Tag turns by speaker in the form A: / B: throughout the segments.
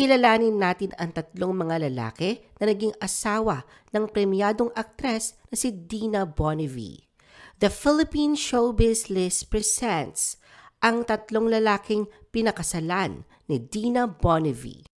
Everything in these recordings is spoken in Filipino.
A: kilalanin natin ang tatlong mga lalaki na naging asawa ng premyadong aktres na si Dina Bonnevie. The Philippine Showbiz List presents ang tatlong lalaking pinakasalan ni Dina Bonnevie.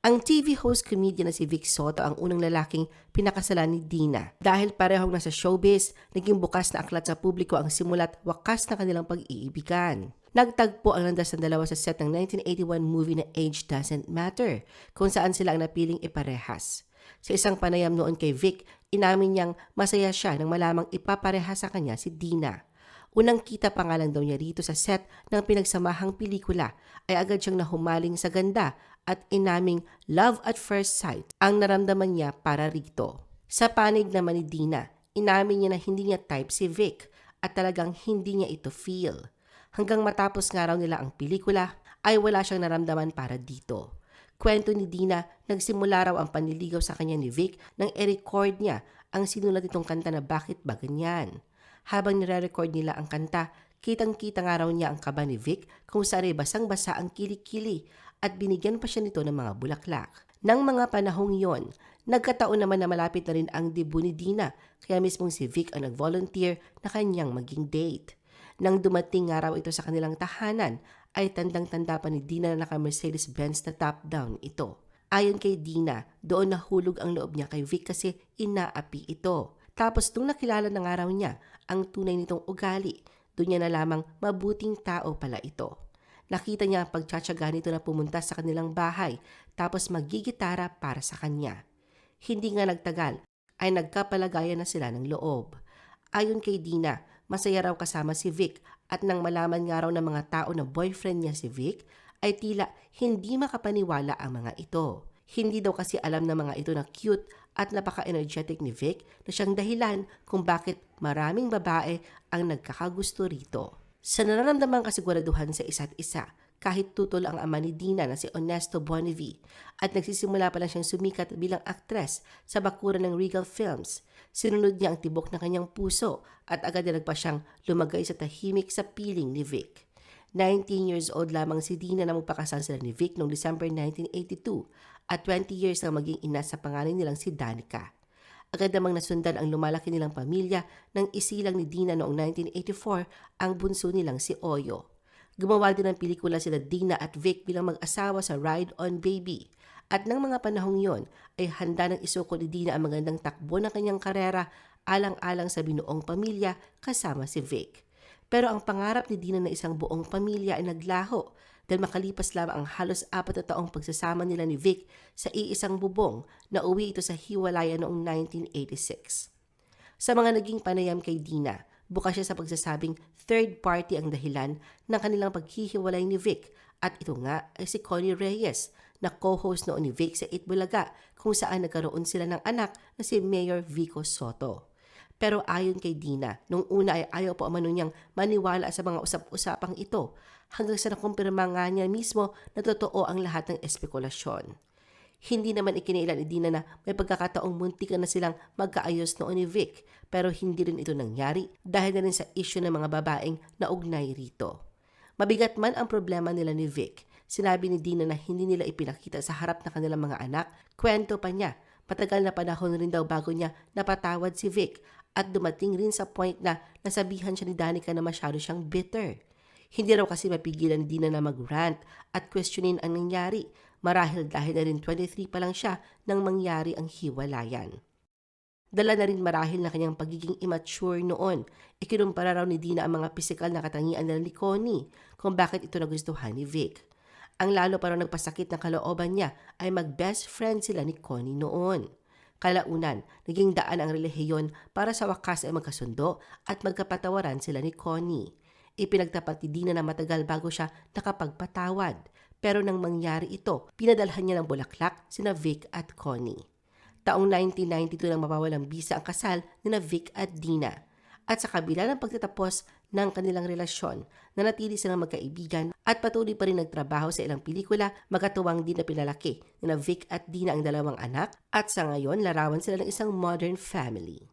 A: Ang TV host comedian na si Vic Soto ang unang lalaking pinakasalan ni Dina. Dahil parehong nasa showbiz, naging bukas na aklat sa publiko ang simulat wakas na kanilang pag-iibigan. Nagtagpo ang landas ng dalawa sa set ng 1981 movie na Age Doesn't Matter, kung saan sila ang napiling iparehas. Sa isang panayam noon kay Vic, inamin niyang masaya siya nang malamang ipapareha sa kanya si Dina. Unang kita pa nga daw niya rito sa set ng pinagsamahang pelikula ay agad siyang nahumaling sa ganda at inaming love at first sight ang naramdaman niya para rito. Sa panig naman ni Dina, inamin niya na hindi niya type si Vic at talagang hindi niya ito feel. Hanggang matapos nga raw nila ang pelikula ay wala siyang naramdaman para dito. Kwento ni Dina, nagsimula raw ang panliligaw sa kanya ni Vic nang i-record niya ang sinulat nitong kanta na Bakit Ba Ganyan? Habang nire-record nila ang kanta, kitang-kita nga raw niya ang kaba ni Vic kung saan ay basang-basa ang kilikili at binigyan pa siya nito ng mga bulaklak. Nang mga panahong yon, nagkataon naman na malapit na rin ang debut ni Dina kaya mismong si Vic ang nag-volunteer na kanyang maging date. Nang dumating nga raw ito sa kanilang tahanan, ay tandang-tanda pa ni Dina na naka-Mercedes-Benz na top-down ito. Ayon kay Dina, doon nahulog ang loob niya kay Vic kasi inaapi ito. Tapos nung nakilala na nga raw niya ang tunay nitong ugali, doon niya na lamang mabuting tao pala ito. Nakita niya ang pagtsatsaga nito na pumunta sa kanilang bahay tapos magigitara para sa kanya. Hindi nga nagtagal ay nagkapalagayan na sila ng loob. Ayon kay Dina, masaya raw kasama si Vic at nang malaman nga raw ng mga tao na boyfriend niya si Vic, ay tila hindi makapaniwala ang mga ito. Hindi daw kasi alam ng mga ito na cute at napaka-energetic ni Vic na siyang dahilan kung bakit maraming babae ang nagkakagusto rito. Sa nararamdamang kasiguraduhan sa isa't isa, kahit tutol ang ama ni Dina na si Ernesto Bonnevie at nagsisimula pa lang siyang sumikat bilang aktres sa bakuran ng Regal Films, sinunod niya ang tibok ng kanyang puso at agad nagpa siyang lumagay sa tahimik sa piling ni Vic. 19 years old lamang si Dina na magpakasal sila ni Vic noong December 1982 at 20 years na maging ina sa pangalan nilang si Danica. Agad namang nasundan ang lumalaki nilang pamilya nang isilang ni Dina noong 1984 ang bunso nilang si Oyo. Gumawa din ng pelikula sila Dina at Vic bilang mag-asawa sa Ride on Baby. At nang mga panahong yon ay handa ng isuko ni Dina ang magandang takbo ng kanyang karera alang-alang sa binuong pamilya kasama si Vic. Pero ang pangarap ni Dina na isang buong pamilya ay naglaho dahil makalipas lamang ang halos apat na taong pagsasama nila ni Vic sa iisang bubong na uwi ito sa hiwalayan noong 1986. Sa mga naging panayam kay Dina, bukas siya sa pagsasabing third party ang dahilan ng kanilang paghihiwalay ni Vic at ito nga ay si Connie Reyes na co-host noon ni Vic sa Itbulaga kung saan nagkaroon sila ng anak na si Mayor Vico Soto. Pero ayon kay Dina, nung una ay ayaw po umano niyang maniwala sa mga usap-usapang ito hanggang sa nakumpirma nga niya mismo na totoo ang lahat ng espekulasyon. Hindi naman ikinailan ni Dina na may pagkakataong muntikan na silang magkaayos noon ni Vic pero hindi rin ito nangyari dahil na rin sa isyu ng mga babaeng naugnay rito. Mabigat man ang problema nila ni Vic, sinabi ni Dina na hindi nila ipinakita sa harap ng kanilang mga anak, kwento pa niya Matagal na panahon rin daw bago niya napatawad si Vic at dumating rin sa point na nasabihan siya ni Danica na masyado siyang bitter. Hindi raw kasi mapigilan ni Dina na mag-rant at questionin ang nangyari marahil dahil na rin 23 pa lang siya nang mangyari ang hiwalayan. Dala na rin marahil na kanyang pagiging immature noon. Ikinumpara raw ni Dina ang mga pisikal na katangian nila ni Connie kung bakit ito nagustuhan ni Vic. Ang lalo pa raw nagpasakit ng kalooban niya ay mag-best friend sila ni Connie noon. Kalaunan, naging daan ang relihiyon para sa wakas ay magkasundo at magkapatawaran sila ni Connie. Ipinagtapat ni Dina na matagal bago siya nakapagpatawad. Pero nang mangyari ito, pinadalhan niya ng bulaklak sina Vic at Connie. Taong 1992 nang mapawalang bisa ang kasal ni na Vic at Dina. At sa kabila ng pagtatapos ng kanilang relasyon, nanatili silang magkaibigan at patuloy pa rin nagtrabaho sa ilang pelikula, magkatuwang din na pinalaki ni na Vic at Dina ang dalawang anak at sa ngayon larawan sila ng isang modern family.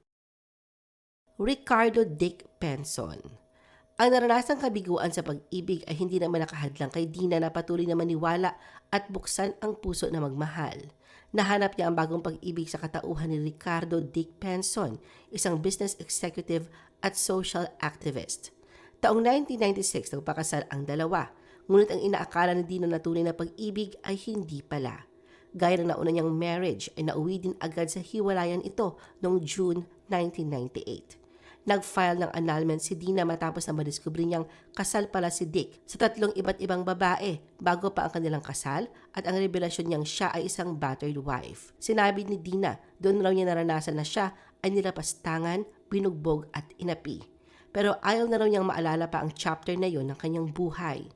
A: Ricardo Dick Penson Ang naranasang kabiguan sa pag-ibig ay hindi naman nakahadlang kay Dina na patuloy na maniwala at buksan ang puso na magmahal. Nahanap niya ang bagong pag-ibig sa katauhan ni Ricardo Dick Penson, isang business executive at social activist. Taong 1996 nagpakasal ang dalawa, ngunit ang inaakala ni Dina na tunay na pag-ibig ay hindi pala. Gaya ng nauna niyang marriage ay nauwi din agad sa hiwalayan ito noong June 1998 nag-file ng annulment si Dina matapos na madiskubre niyang kasal pala si Dick sa tatlong iba't ibang babae bago pa ang kanilang kasal at ang revelasyon niyang siya ay isang battered wife. Sinabi ni Dina, doon raw niya naranasan na siya ay nilapastangan, binugbog at inapi. Pero ayaw na raw niyang maalala pa ang chapter na yon ng kanyang buhay.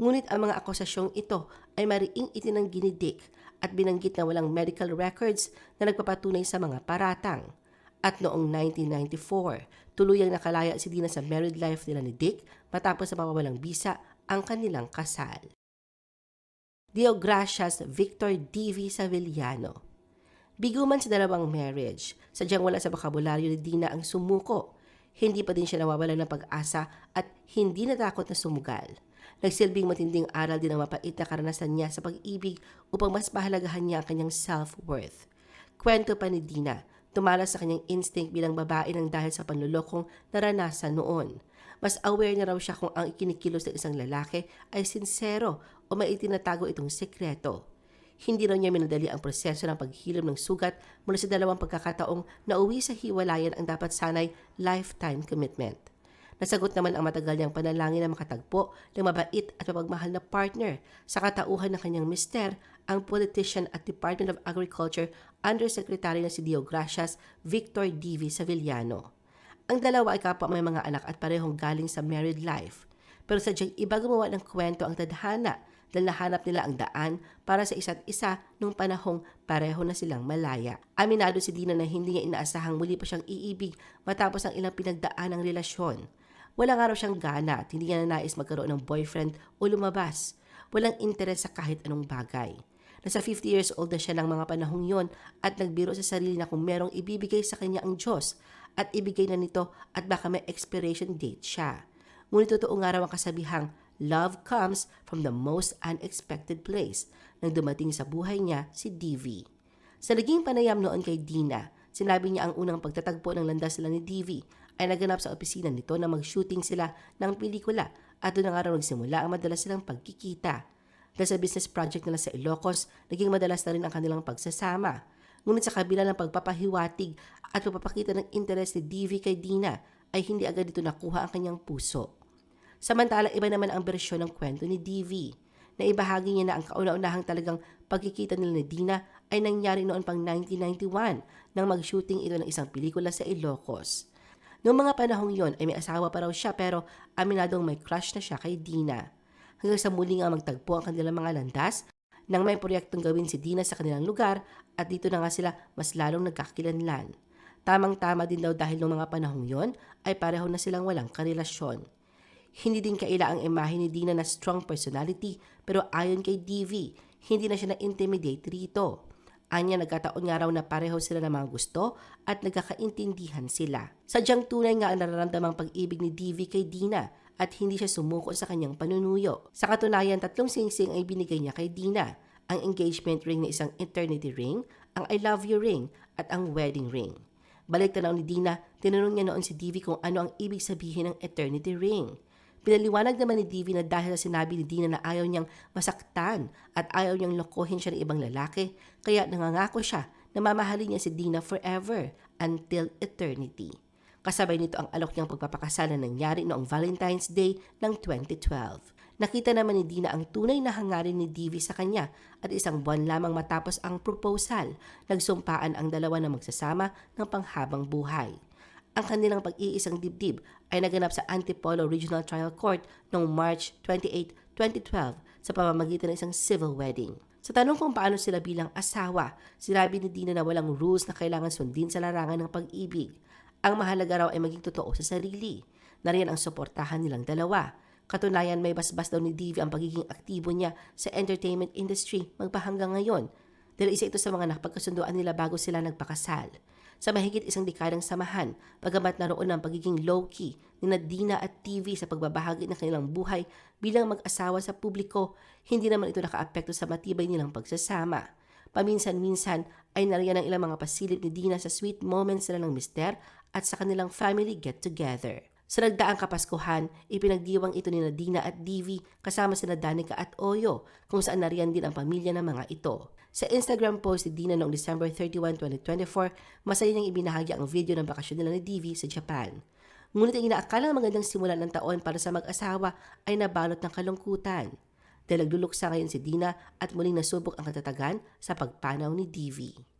A: Ngunit ang mga akusasyong ito ay mariing itinanggi ni Dick at binanggit na walang medical records na nagpapatunay sa mga paratang. At noong 1994, tuluyang nakalaya si Dina sa married life nila ni Dick matapos sa mawawalang bisa ang kanilang kasal. Deogracias Victor D.V. Savillano Bigo man sa dalawang marriage, sadyang wala sa bokabularyo ni Dina ang sumuko. Hindi pa din siya nawawala ng pag-asa at hindi natakot na sumugal. Nagsilbing matinding aral din ang mapait na karanasan niya sa pag-ibig upang mas pahalagahan niya ang kanyang self-worth. Kwento pa ni Dina, tumalas sa kanyang instinct bilang babae ng dahil sa panlulokong naranasan noon. Mas aware na raw siya kung ang ikinikilos ng isang lalaki ay sincero o may itinatago itong sekreto. Hindi raw niya minadali ang proseso ng paghilom ng sugat mula sa dalawang pagkakataong nauwi sa hiwalayan ang dapat sanay lifetime commitment. Nasagot naman ang matagal niyang panalangin na makatagpo ng mabait at mapagmahal na partner sa katauhan ng kanyang mister, ang politician at Department of Agriculture Undersecretary na si Deogracias Victor D.V. Savillano. Ang dalawa ay kapwa may mga anak at parehong galing sa married life. Pero sadyang iba gumawa ng kwento ang tadhana dahil nahanap nila ang daan para sa isa't isa nung panahong pareho na silang malaya. Aminado si Dina na hindi niya inaasahang muli pa siyang iibig matapos ang ilang pinagdaan ng relasyon. Wala nga raw siyang gana at hindi niya na nais magkaroon ng boyfriend o lumabas. Walang interes sa kahit anong bagay. Nasa 50 years old na siya ng mga panahong yon at nagbiro sa sarili na kung merong ibibigay sa kanya ang Diyos at ibigay na nito at baka may expiration date siya. Ngunit totoo nga raw ang kasabihang love comes from the most unexpected place nang dumating sa buhay niya si DV. Sa naging panayam noon kay Dina, sinabi niya ang unang pagtatagpo ng landas nila ni DV ay naganap sa opisina nito na mag-shooting sila ng pelikula at doon na nga raw nagsimula ang madalas silang pagkikita. Dahil sa business project nila sa Ilocos, naging madalas na rin ang kanilang pagsasama. Ngunit sa kabila ng pagpapahiwatig at pagpapakita ng interes ni DV kay Dina, ay hindi agad dito nakuha ang kanyang puso. Samantala, iba naman ang bersyon ng kwento ni DV. Na ibahagi niya na ang kauna-unahang talagang pagkikita nila ni Dina ay nangyari noon pang 1991 nang mag-shooting ito ng isang pelikula sa Ilocos. Noong mga panahong yon ay may asawa pa raw siya pero aminadong may crush na siya kay Dina. Hanggang sa muli nga magtagpo ang kanilang mga landas nang may proyektong gawin si Dina sa kanilang lugar at dito na nga sila mas lalong nagkakilanlan. Tamang-tama din daw dahil noong mga panahong yon ay pareho na silang walang karelasyon. Hindi din kaila ang imahe ni Dina na strong personality pero ayon kay DV, hindi na siya na-intimidate rito. Anya nagkataon nga raw na pareho sila ng mga gusto at nagkakaintindihan sila. Sadyang tunay nga ang nararamdamang pag-ibig ni DV kay Dina at hindi siya sumuko sa kanyang panunuyo. Sa katunayan, tatlong singsing ay binigay niya kay Dina. Ang engagement ring na isang eternity ring, ang I love you ring at ang wedding ring. Balik tanaw ni Dina, tinanong niya noon si DV kung ano ang ibig sabihin ng eternity ring. Pinaliwanag naman ni Divi na dahil sa sinabi ni Dina na ayaw niyang masaktan at ayaw niyang lokohin siya ng ibang lalaki, kaya nangangako siya na mamahalin niya si Dina forever until eternity. Kasabay nito ang alok niyang pagpapakasal na nangyari noong Valentine's Day ng 2012. Nakita naman ni Dina ang tunay na hangarin ni Divi sa kanya at isang buwan lamang matapos ang proposal, nagsumpaan ang dalawa na magsasama ng panghabang buhay. Ang kanilang pag-iisang dibdib ay naganap sa Antipolo Regional Trial Court noong March 28, 2012 sa pamamagitan ng isang civil wedding. Sa tanong kung paano sila bilang asawa, sinabi ni Dina na walang rules na kailangan sundin sa larangan ng pag-ibig. Ang mahalaga raw ay maging totoo sa sarili. Nariyan ang suportahan nilang dalawa. Katunayan may basbas daw ni Divi ang pagiging aktibo niya sa entertainment industry magpahanggang ngayon dahil isa ito sa mga napagkasunduan nila bago sila nagpakasal. Sa mahigit isang dekadang samahan, bagamat naroon ang pagiging low-key ni Nadina at TV sa pagbabahagi ng kanilang buhay bilang mag-asawa sa publiko, hindi naman ito nakaapekto sa matibay nilang pagsasama. Paminsan-minsan ay nariyan ang ilang mga pasilip ni Dina sa sweet moments nila ng mister at sa kanilang family get-together. Sa nagdaang kapaskuhan, ipinagdiwang ito ni Nadina at Divi kasama sina Danica at Oyo kung saan nariyan din ang pamilya ng mga ito. Sa Instagram post ni Dina noong December 31, 2024, masaya niyang ibinahagi ang video ng bakasyon nila ni Divi sa Japan. Ngunit ang inaakalang magandang simula ng taon para sa mag-asawa ay nabalot ng kalungkutan. Dahil nagluluksa ngayon si Dina at muling nasubok ang katatagan sa pagpanaw ni Divi.